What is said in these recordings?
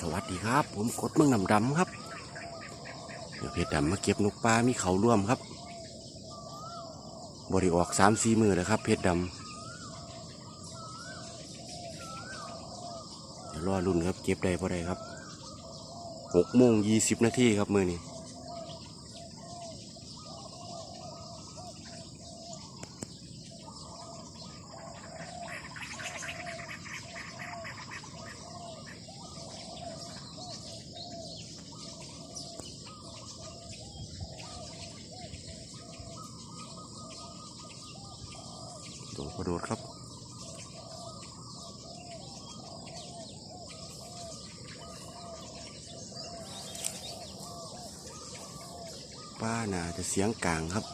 สวัสดีครับ ผมกดเมืองดำดำครับเดี๋ยวเพชรดำมาเก็บนกปลามีเขาร่วมครับ บริออกสามสี่มือเลยครับ เพชรดำเดี๋ยวรอรุ่นครับ เก็บได้พอได้ครับหกโมงยี่สิบนาทีครับมือนี้ ตัวกระโดดครับป้าน่าจะเสียงกลางครับ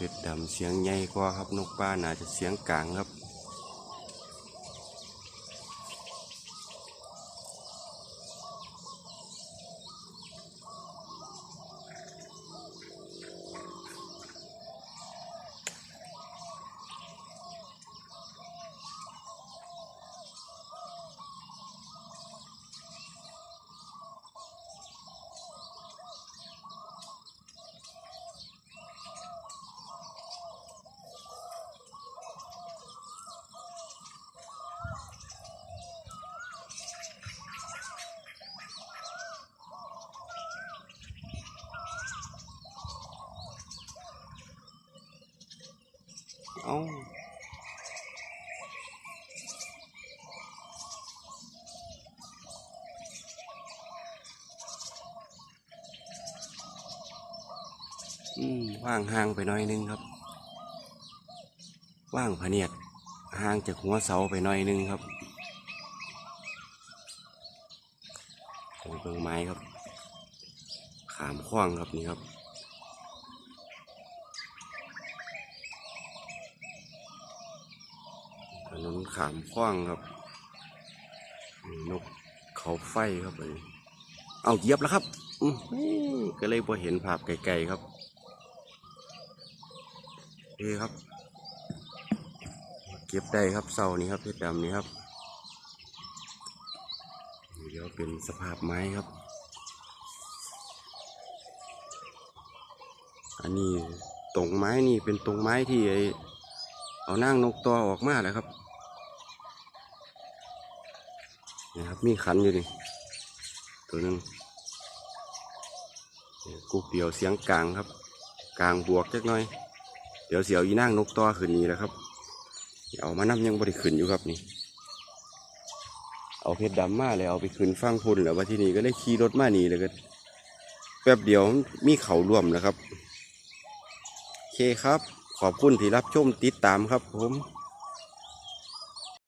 เป็ดดำเสียงใหญ่กว่าครับนกป้าน่าจะเสียงกลางครับ เอาอืมว่างห่างไปหน่อยนึงครับ ว่างพะเนียดห่างจากหัวเสาไปหน่อยนึงครับตรงเบิงไม้ครับ ขามขว้างครับนี่ครับ ถนนขามขว้างครับนกเขาไฟครับเลยเอาเหยียบแล้วครับอืมก็เลยพอเห็นภาพไกลๆครับเอครับ เก็บได้ครับเสานี้ครับเพชรดำนี้ครับเดี๋ยวเป็นสภาพไม้ครับ อันนี้ตรงไม้นี่เป็นตรงไม้ที่ไอ เอานั่งนกตัวออกมาแล้วครับนี่ครับ มีขันอยู่ดิตัวหนึงกุกเดียวเสียงกลางครับ กลางบวกจักหน่อย เดี๋ยวเสียวอีนั่งนกตัวขึ้นนี้แล้วครับเอามานับยังบริขึ้นอยู่ครับนี่เอาเพชรดำมาเลยเอาไปขึ้นฟังพุ่นแล้วว่าที่นี่ก็ได้ขี่รถมานี่เลยก็แป๊บเดียวมีเขาร่วมแล้วครับ โอเคครับ ขอบคุณที่รับชมติดตามครับผม